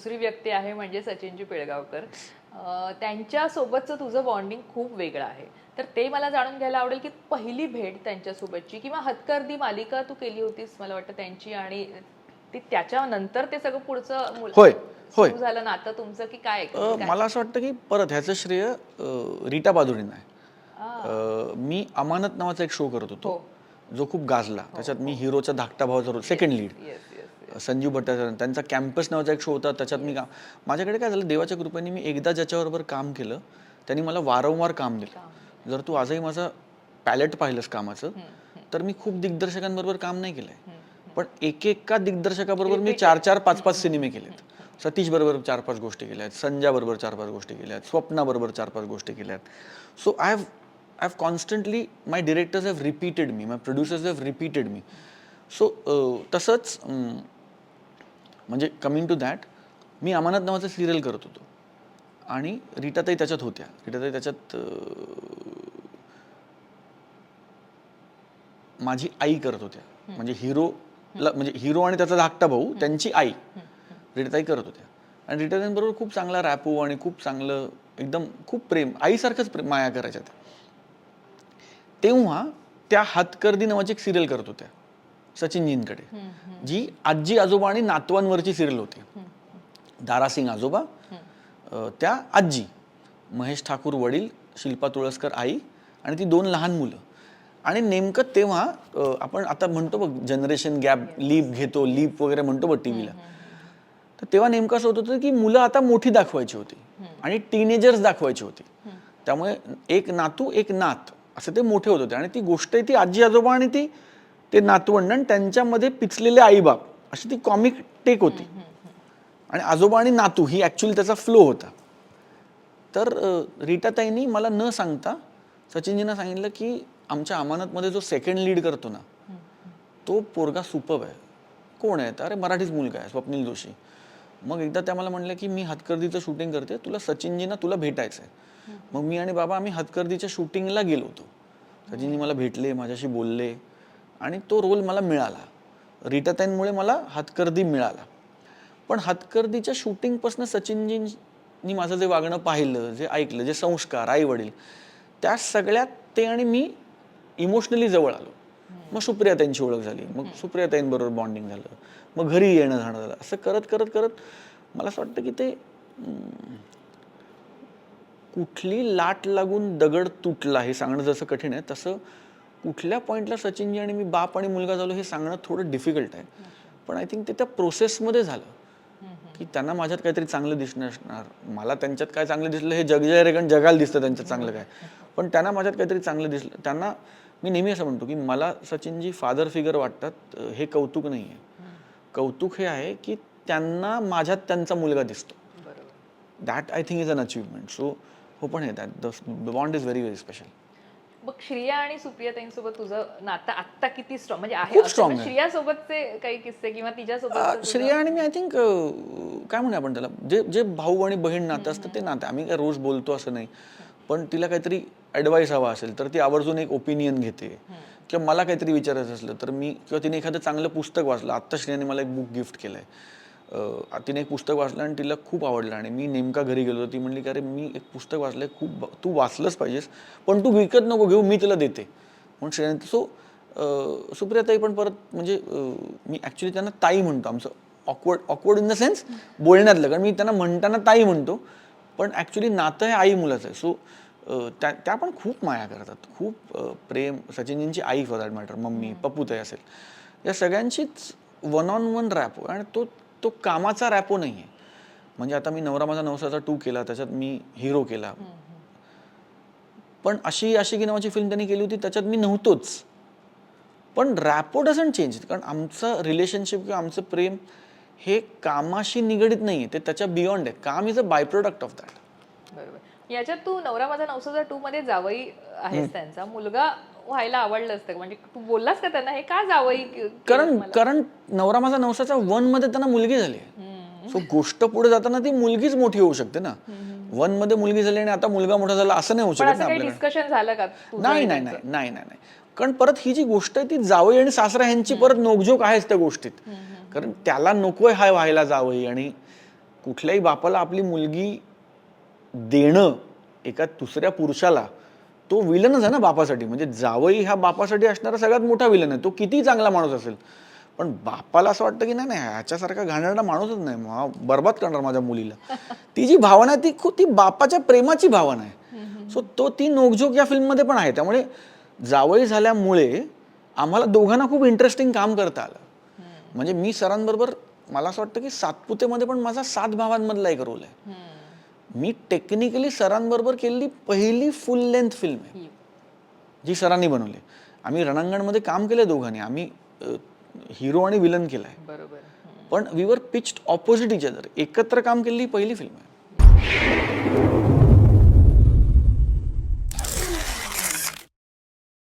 दुसरी व्यक्ती आहे म्हणजे सचिनजी पिळगावकर. त्यांच्यासोबतचं तुझं बॉन्डिंग खूप वेगळं आहे. तर ते मला जाणून घ्यायला आवडेल की पहिली भेट त्यांच्यासोबतची किंवा हतकर्दी मालिका तू केली होतीस मला वाटतं त्यांची आणि ती त्याच्यानंतर ते सगळं पुढचं होय, होय. झालं नातं तुमचं की काय मला असं वाटतं की परत ह्याचं श्रेय रीटा बादुरींना आहे. मी अमानत नावाचा एक शो करत होतो. जो खूप गाजला. त्याच्यात मी हिरोचा धाकटा role second lead Sanjeev Bhattacharya त्यांचा कॅम्पस नावाचा एक शो होता त्याच्यात मी काम माझ्याकडे काय झालं देवाच्या कृपेने मी एकदा ज्याच्याबरोबर काम केलं त्यांनी मला वारंवार काम दिलं. जर तू आजही माझं पॅलेट पाहिलंस कामाचं तर मी खूप दिग्दर्शकांबरोबर काम नाही केलंय. पण एक एका दिग्दर्शकाबरोबर मी चार चार पाच पाच सिनेमे केलेत. सतीश बरोबर चार पाच गोष्टी केल्या आहेत संजय बरोबर चार पाच गोष्टी केल्या आहेत स्वप्ना बरोबर चार पाच गोष्टी केल्या आहेत so I have I have constantly my directors have repeated me my producers have repeated me so तसंच म्हणजे कमिंग टू दॅट मी अमानत नावाचं सिरियल करत होतो. आणि रीटाताई त्याच्यात होत्या. रीटाताई त्याच्यात माझी आई करत होत्या. म्हणजे हिरोला म्हणजे हिरो आणि त्याचा धाकटा भाऊ त्यांची आई रीटाताई करत होत्या. आणि रीटाताईंबरोबर खूप चांगला रॅपो आणि खूप चांगलं एकदम खूप प्रेम आईसारखंच प्रेम माया करायच्या त्या. तेव्हा त्या हातकर्दी नावाची एक सिरियल करत होत्या. सचिनजींकडे. जी आजी आजोबा आणि नातवांवरची सिरियल होती. दारासिंग आजोबा त्या आजी महेश ठाकूर वडील शिल्पा तुळसकर आई आणि ती दोन लहान मुलं. आणि नेमकं तेव्हा आपण आता म्हणतो बघ जनरेशन गॅप लीप घेतो लीप वगैरे म्हणतो बघ टी व्हीला तर तेव्हा नेमकं असं होत होतं की मुलं आता मोठी दाखवायची होती आणि टीनेजर्स दाखवायची होती. त्यामुळे एक नातू एक नात असे ते मोठे होत होते. आणि ती गोष्ट आहे ती आजी आजोबा आणि ती ते नातवंड आणि त्यांच्यामध्ये पिचलेले आईबाप अशी ती कॉमिक टेक होती. आणि आजोबा आणि नातू ही ॲक्च्युली त्याचा फ्लो होता. तर रीटाताईंनी मला न सांगता सचिनजींना सांगितलं की आमच्या अमानतमध्ये जो सेकंड लीड करतो ना तो पोरगा सुपब आहे. कोण आहे तर अरे मराठीच मुलगा आहे स्वप्नील जोशी. मग एकदा त्या मला म्हणलं की मी हतकर्दीचं शूटिंग करते तुला सचिनजींना तुला भेटायचं आहे मग मी आणि बाबा आम्ही हतकर्दीच्या शूटिंगला गेलो होतो. सचिनजी मला भेटले माझ्याशी बोलले. आणि तो रोल मला मिळाला. रीटाताईंमुळे मला हातकर्दी मिळाला. पण हातकर्दीच्या शूटिंगपासून सचिनजींनी माझं जे वागणं पाहिलं जे ऐकलं जे संस्कार आई वडील त्या सगळ्यात ते आणि मी इमोशनली जवळ आलो. मग सुप्रियाताईंची ओळख झाली. मग सुप्रियाताईंबरोबर बॉन्डिंग झालं. मग घरी येणं जाणं झालं. असं करत करत करत मला असं वाटतं की ते कुठली लाट लागून दगड तुटला हे सांगणं जसं कठीण आहे तसं कुठल्या पॉईंटला सचिनजी आणि मी बाप आणि मुलगा झालो हे सांगणं थोडं डिफिकल्ट आहे. पण आय थिंक ते त्या प्रोसेसमध्ये झालं. की त्यांना माझ्यात काहीतरी चांगलं दिसणं असणार मला त्यांच्यात काय चांगलं दिसलं हे जग कारण जगाला दिसतं त्यांच्यात चांगलं काय. पण त्यांना माझ्यात काहीतरी चांगलं दिसलं. त्यांना मी नेहमी असं म्हणतो की मला सचिनजी फादर फिगर वाटतात हे कौतुक नाही आहे कौतुक हे आहे की त्यांना माझ्यात त्यांचा मुलगा दिसतो. That I think is an achievement so हो पण आहे that the bond is very very special मग श्रिया आणि सुप्रियाताईंसोबत तुझं नातं आत्ता किती स्ट्रॉंग म्हणजे आहे खूप strong पण आहे. श्रिया सोबतचे काही किस्से किंवा तिच्यासोबत श्रेया आणि मी आय थिंक काय म्हणू आपण त्याला? जे जे भाऊ आणि बहीण नातं असतं ते नातं आम्ही काय रोज बोलतो असं नाही. पण तिला काहीतरी ॲडवाईस हवा असेल तर ती आवर्जून एक ओपिनियन घेते. किंवा मला काहीतरी विचारायचं असलं तर मी किंवा तिने एखादं चांगलं पुस्तक वाचलं. आत्ता श्रेयाने मला एक बुक गिफ्ट केलं आहे तिने एक पुस्तक वाचलं आणि तिला खूप आवडलं. आणि मी नेमका घरी गेलो ती म्हणली की अरे मी एक पुस्तक वाचलंय खूप तू वाचलंच पाहिजेस पण तू विकत नको घेऊ मी तुला देते. म्हणून श्रेयाने सो सुप्रियाताई पण परत म्हणजे मी ॲक्च्युली त्यांना ताई म्हणतो आमचं awkward awkward in the sense बोलण्यातलं कारण मी त्यांना म्हणताना ताई म्हणतो पण ॲक्च्युली नातं हे आई मुलाचं आहे. सो त्या त्या पण खूप माया करतात. खूप प्रेम सचिनजींची आई फॉर दॅट मॅटर मम्मी पप्पूताई असेल. या सगळ्यांचीच वन ऑन वन रॅपो आणि तो तो कामाचा रॅपो नाही आहे म्हणजे आता मी नवरा माझा नवसाचा टू केला त्याच्यात मी हिरो केला. पण अशी अशी की नावाची फिल्म त्यांनी केली होती त्याच्यात मी नव्हतोच. पण रॅपो डझंट चेंज कारण आमचं रिलेशनशिप किंवा आमचं प्रेम हे कामाशी निगडीत नाही आहे ते त्याच्या बियॉन्ड आहे. काम is a by product of that बरोबर. याच्यात तू नवरा माझा नवसाचा टू मध्ये जावई आहेस त्यांचा. मुलगा व्हायला आवडलं असतं? म्हणजे तू बोललास का त्यांना? हे का जावई के- कारण कारण नवरा माझा नवसाचा वनमध्ये त्यांना मुलगी झाली. सो गोष्ट पुढे जाताना ती मुलगीच मोठी होऊ शकते ना. वनमध्ये मुलगी झाली आणि आता मुलगा मोठा झाला असं नाही होऊ शकत ना डिस्कशन झालं का नाही? नाही नाही नाही नाही. कारण परत ही जी गोष्ट आहे ती जावई आणि सासरा ह्यांची परत नोकझोक आहेच त्या गोष्टीत. कारण त्याला नकोय हाय व्हायला जावई आणि कुठल्याही बापाला आपली मुलगी देणं एका दुसऱ्या पुरुषाला तो विलनच आहे ना बापासाठी. म्हणजे जावई हा बापासाठी असणारा सगळ्यात मोठा विलन आहे. तो किती चांगला माणूस असेल. पण बापाला असं वाटतं की नाही नाही ह्याच्यासारखा घाणेरडा माणूसच नाही. मा- बरबाद करणार माझ्या मुलीला. ती जी भावना आहे ती खूप ती बापाच्या प्रेमाची भावना आहे. सो तो ती नोकझोक या फिल्ममध्ये पण आहे. त्यामुळे जावई झाल्यामुळे आम्हाला दोघांना खूप इंटरेस्टिंग काम करता आलं. म्हणजे मी सरांबरोबर मला असं वाटतं की सातपुतेमध्ये पण माझा सात भावांमधला एक रोल आहे. मी टेक्निकली सरांबरोबर केलेली पहिली फुल लेंथ फिल्म आहे. जी सरांनी बनवली. आम्ही रणांगणमध्ये काम केलं दोघांनी. आम्ही हिरो आणि विलन केलाय. बरोबर. हम्म. पण we were pitched opposite each other एकत्र काम केलेली पहिली फिल्म आहे.